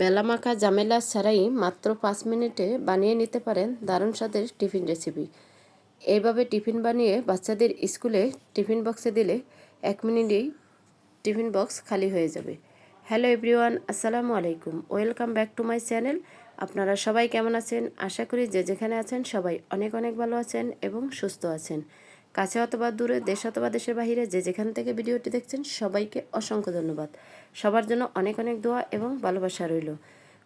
বেলা মাখা ঝামেলা ছাড়াই মাত্র পাঁচ মিনিটে বানিয়ে নিতে পারেন দারুণ স্বাদের টিফিন রেসিপি। এইভাবে টিফিন বানিয়ে বাচ্চাদের স্কুলে টিফিন বক্সে দিলে এক মিনিটেই টিফিন বক্স খালি হয়ে যাবে। হ্যালো এভরিওয়ান, আসসালামু আলাইকুম। Welcome back to my channel. আপনারা সবাই কেমন আছেন? আশা করি যে যেখানে আছেন সবাই অনেক অনেক ভালো আছেন এবং সুস্থ আছেন। কাছে অথবা দূরে, দেশ অথবা দেশের বাহিরে যে যেখান থেকে ভিডিওটি দেখছেন সবাইকে অসংখ্য ধন্যবাদ। সবার জন্য অনেক অনেক দোয়া এবং ভালোবাসা রইল।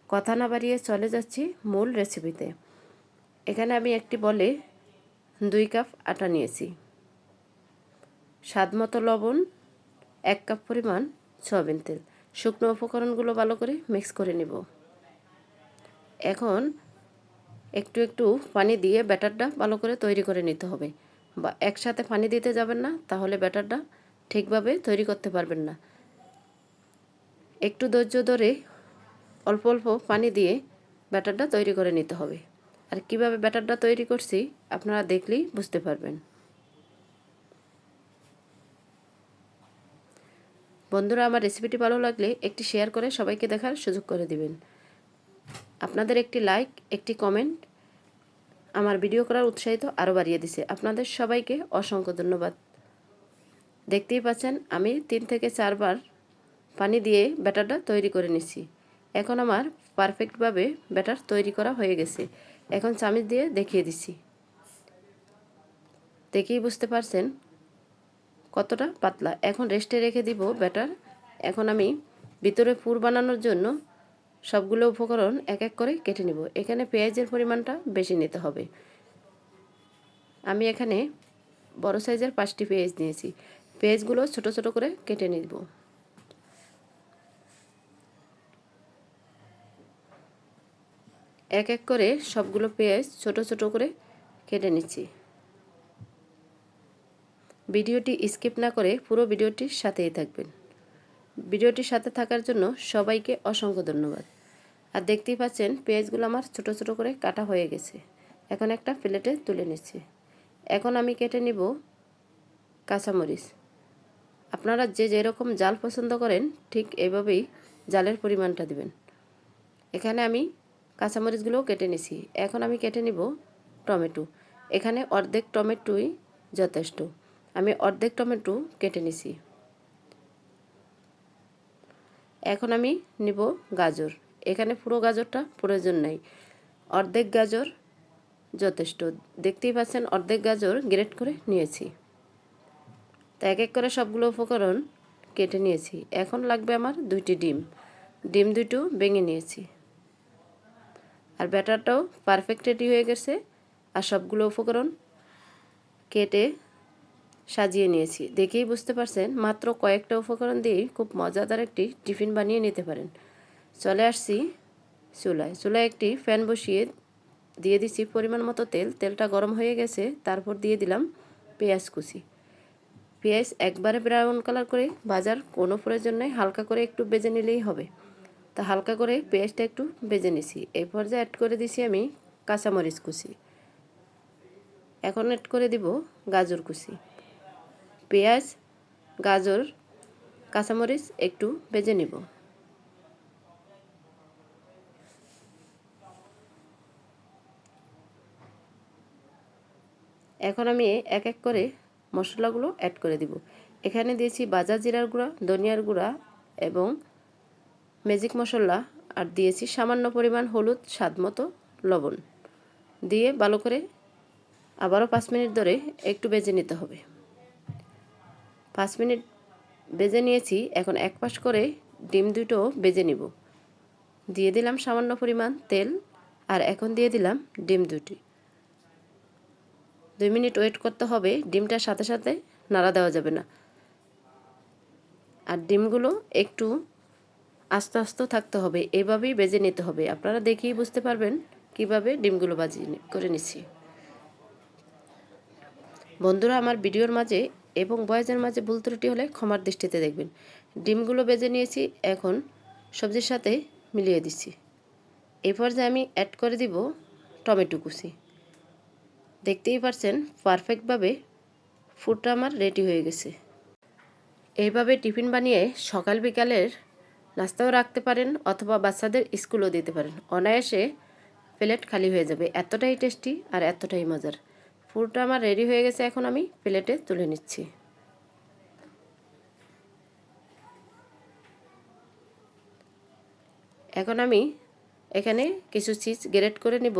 কথা না বাড়িয়ে চলে যাচ্ছি মূল রেসিপিতে এখানে আমি একটি বলে দুই কাপ আটা নিয়েছি। স্বাদ মতো লবণ, এক কাপ পরিমাণ সয়াবিন তেল। শুকনো উপকরণগুলো ভালো করে মিক্স করে নেব। এখন একটু একটু পানি দিয়ে ব্যাটারটা ভালো করে তৈরি করে নিতে হবে। বা একসাথে পানি দিতে যাবেন না, তাহলে ব্যাটারটা ঠিকভাবে তৈরি করতে পারবেন না। একটু ধৈর্য ধরে অল্প অল্প পানি দিয়ে ব্যাটারটা তৈরি করে নিতে হবে। আর কীভাবে ব্যাটারটা তৈরি করছি আপনারা দেখলেই বুঝতে পারবেন। বন্ধুরা, আমার রেসিপিটি ভালো লাগলে একটি শেয়ার করে সবাইকে দেখার সুযোগ করে দিবেন। আপনাদের একটি লাইক একটি কমেন্ট আমার ভিডিও করার উৎসাহিত আরও বাড়িয়ে দিছে। আপনাদের সবাইকে অসংখ্য ধন্যবাদ। দেখতেই পাচ্ছেন, আমি তিন থেকে চারবার পানি দিয়ে ব্যাটারটা তৈরি করে নিছি। এখন আমার পারফেক্টভাবে ব্যাটার তৈরি করা হয়ে গেছে। এখন চামিচ দিয়ে দেখিয়ে দিছি। দেখেই বুঝতে পারছেন কতটা পাতলা। এখন রেস্টে রেখে দিব ব্যাটার। এখন আমি ভিতরে পুর বানানোর জন্য সবগুলো উপকরণ এক এক করে কেটে নেব। এখানে পেঁয়াজের পরিমাণটা বেশি নিতে হবে। আমি এখানে বড় সাইজের পাঁচটি পেঁয়াজ নিয়েছি। পেঁয়াজগুলো ছোট ছোট করে কেটে নিব। এক এক করে সবগুলো পেঁয়াজ ছোট ছোট করে কেটে নিচ্ছি। ভিডিওটি স্কিপ না করে পুরো ভিডিওটির সাথেই থাকবেন। ভিডিওটির সাথে থাকার জন্য সবাইকে অসংখ্য ধন্যবাদ। আর দেখতেই পাচ্ছেন, পেঁয়াজগুলো আমার ছোট ছোট করে কাটা হয়ে গেছে। এখন একটা প্লেটে তুলে নিচ্ছি। এখন আমি কেটে নিব কাঁচামরিচ। আপনারা যে যেরকম জাল পছন্দ করেন, ঠিক এভাবেই জালের পরিমাণটা দিবেন। এখানে আমি কাঁচামরিচগুলোও কেটে নিছি। এখন আমি কেটে নিব টমেটো। এখানে অর্ধেক টমেটোই যথেষ্ট। আমি অর্ধেক টমেটো কেটে নিছি। এখন আমি নিব গাজর। এখানে পুরো গাজরটা প্রয়োজন নাই। অর্ধেক গাজর যথেষ্ট। দেখতেই পাচ্ছেন, অর্ধেক গাজর গ্রেট করে নিয়েছি। তা এক এক করে সবগুলো উপকরণ কেটে নিয়েছি। এখন লাগবে আমার দুইটি ডিম। ডিম দুটো ভেঙে নিয়েছি। আর ব্যাটারটাও পারফেক্ট রেডি হয়ে গেছে। আর সবগুলো উপকরণ কেটে সাজিয়ে নিয়েছি। দেখেই বুঝতে পারছেন, মাত্র কয়েকটা উপকরণ দিয়েই খুব মজাদার একটি টিফিন বানিয়ে নিতে পারেন। চলে আসছি চুলায়। চুলায় একটি ফ্যান বসিয়ে দিয়ে দিছি পরিমাণ মতো তেল। তেলটা গরম হয়ে গেছে, তারপর দিয়ে দিলাম পেঁয়াজ কুচি। পেঁয়াজ একবারে ব্রাউন কালার করে বাজার, কোনো প্রয়োজন নেই। হালকা করে একটু বেজে নিলেই হবে। তা হালকা করে পেঁয়াজটা একটু বেজে নিছি। এই পর্যায়ে অ্যাড করে দিছি আমি কাঁচামরিচ কুচি। এখন অ্যাড করে দিব গাজর কুচি। পেঁয়াজ, গাজর, কাঁচামরিচ একটু বেজে নিব। এখন আমি এক এক করে মশলাগুলো অ্যাড করে দিব। এখানে দিয়েছি বাজার জিরার গুঁড়া, ধনিয়ার গুঁড়া এবং ম্যাজিক মশলা আর দিয়েছি সামান্য পরিমাণ হলুদ, স্বাদ মতো লবণ। দিয়ে ভালো করে আবারও পাঁচ মিনিট ধরে একটু বেজে নিতে হবে। পাঁচ মিনিট বেজে নিয়েছি, এখন এক পাশ করে ডিম দুটো বেজে নিব। দিয়ে দিলাম সামান্য পরিমাণ তেল আর এখন দিয়ে দিলাম ডিম দুটি। দুই মিনিট ওয়েট করতে হবে ডিমটার সাথে সাথে নাড়া দেওয়া যাবে না। আর ডিমগুলো একটু আস্তে আস্তে থাকতে হবে, এভাবেই বেজে নিতে হবে। আপনারা দেখেই বুঝতে পারবেন কীভাবে ডিমগুলো বাজি করে নিচ্ছি। বন্ধুরা, আমার ভিডিওর মাঝে এবং বয়েজের মাঝে ভুল ত্রুটি হলে ক্ষমার দৃষ্টিতে দেখবেন। ডিমগুলো বেজে নিয়েছি, এখন সবজির সাথে মিলিয়ে দিচ্ছি। এই পর্যায়ে আমি অ্যাড করে দিব টমেটো কুচি। দেখতেই পারছেন পারফেক্টভাবে ফুডটা আমার রেডি হয়ে গেছে। এইভাবে টিফিন বানিয়ে সকাল বিকালের নাস্তাও রাখতে পারেন অথবা বাচ্চাদের স্কুলও দিতে পারেন। অনায়াসে প্লেট খালি হয়ে যাবে। এতটাই টেস্টি আর এতটাই মজার। পুরোটা আমার রেডি হয়ে গেছে, এখন আমি প্লেটে তুলে নিচ্ছি। এখন আমি এখানে কিছু চিজ গ্রেট করে নিব।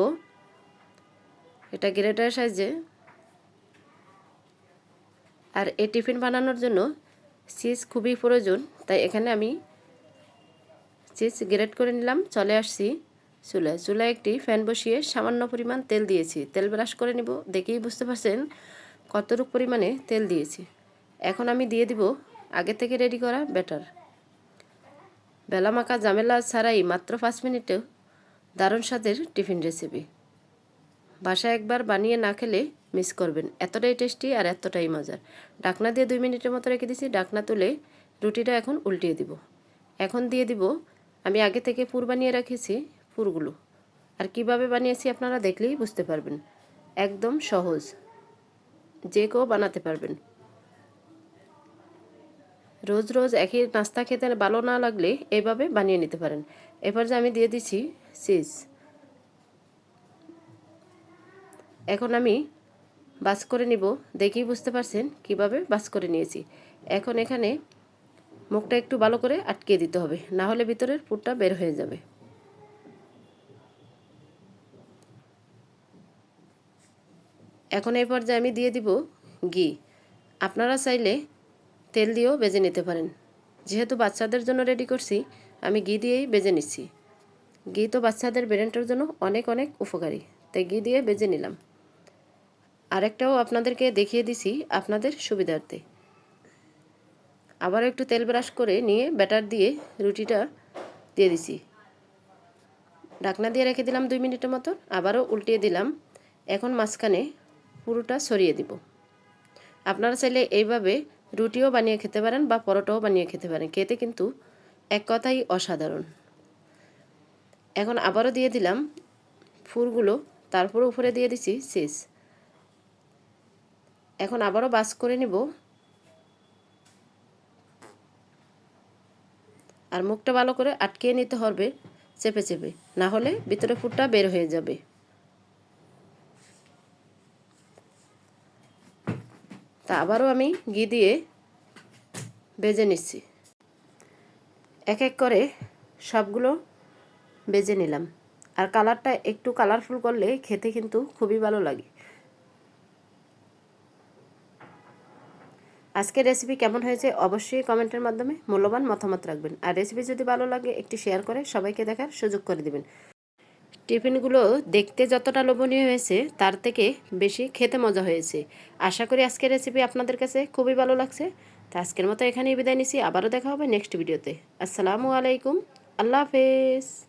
এটা গ্রেটার সাইজে আর এই টিফিন বানানোর জন্য চিজ খুবই প্রয়োজন, তাই এখানে আমি চিজ গ্রেট করে নিলাম, চলে আসছি চুলায়। চুলায় একটি ফ্যান বসিয়ে সামান্য পরিমাণ তেল দিয়েছি। তেল ব্রাশ করে নিব, দেখেই বুঝতে পারছেন কতটুকু পরিমাণে তেল দিয়েছি। এখন আমি দিয়ে দিব আগে থেকে রেডি করা ব্যাটার। বেলা মাখা ঝামেলা ছাড়াই মাত্র পাঁচ মিনিটেও দারুণ স্বাদের টিফিন রেসিপি। বাসায় একবার বানিয়ে না খেলে মিস করবেন। এতটাই টেস্টি আর এতটাই মজার। ডাকনা দিয়ে দুই মিনিটের মতো রেখে দিছি। ডাকনা তুলে রুটিটা এখন উল্টিয়ে দিব। এখন দিয়ে দিব আমি আগে থেকে পুর বানিয়ে রেখেছি পুরগুলো। আর কীভাবে বানিয়েছি আপনারা দেখলেই বুঝতে পারবেন। একদম সহজ। যে কেউ বানাতে পারবেন। রোজ রোজ একই নাস্তা খেতে ভালো না লাগলে এভাবে বানিয়ে নিতে পারেন। এবার যে আমি দিয়ে দিচ্ছি চিজ। এখন আমি বাস করে নিব। দেখেই বুঝতে পারছেন কীভাবে বাস করে নিয়েছি। এখন এখানে মুখটা একটু ভালো করে আটকে দিতে হবে। না হলে ভিতরের পুরটা বের হয়ে যাবে। এখন এই পর্যায়ে আমি দিয়ে দিব ঘি। আপনারা চাইলে তেল দিয়েও বেজে নিতে পারেন। যেহেতু বাচ্চাদের জন্য রেডি করছি, আমি ঘি দিয়েই বেজে নিচ্ছি। ঘি তো বাচ্চাদের ব্রেনটার জন্য অনেক অনেক উপকারী। তাই ঘি দিয়ে বেজে নিলাম। আরেকটাও আপনাদেরকে দেখিয়ে দিছি আপনাদের সুবিধার্থে। আবার একটু তেল ব্রাশ করে নিয়ে ব্যাটার দিয়ে রুটিটা দিয়ে দিছি। ঢাকনা দিয়ে রেখে দিলাম দুই মিনিটের মতো, আবারও উল্টিয়ে দিলাম। এখন মাঝখানে পুরোটা সরিয়ে দিব। আপনারা চাইলে এইভাবে রুটিও বানিয়ে খেতে পারেন বা পরোটাও বানিয়ে খেতে পারেন। খেতে কিন্তু এক কথাই অসাধারণ। এখন আবারও দিয়ে দিলাম ফুলগুলো তারপর উপরে দিয়ে দিছি শেষ এখন আবারও বাস করে নিব। আর মুখটা ভালো করে আটকিয়ে নিতে হবে চেপে চেপে। না হলে ভিতরে ফুটটা বের হয়ে যাবে। তা আবারও আমি ঘি দিয়ে বেজে নিচ্ছি। এক এক করে সবগুলো বেজে নিলাম। আর কালারটা একটু কালারফুল করলে খেতে কিন্তু খুবই ভালো লাগে। আজকের রেসিপি কেমন হয়েছে অবশ্যই কমেন্টের মাধ্যমে মূল্যবান মতামত রাখবেন। আর রেসিপি যদি ভালো লাগে, একটি শেয়ার করে সবাইকে দেখার সুযোগ করে দেবেন। টিফিনগুলো দেখতে যতটা লোভনীয় হয়েছে, তার থেকে বেশি খেতে মজা হয়েছে। আশা করি আজকের রেসিপি আপনাদের কাছে খুবই ভালো লাগছে। তা আজকের মতো এখানেই বিদায় নিছি। আবারও দেখা হবে নেক্সট ভিডিওতে আসসালামু আলাইকুম। আল্লাহ হাফেজ।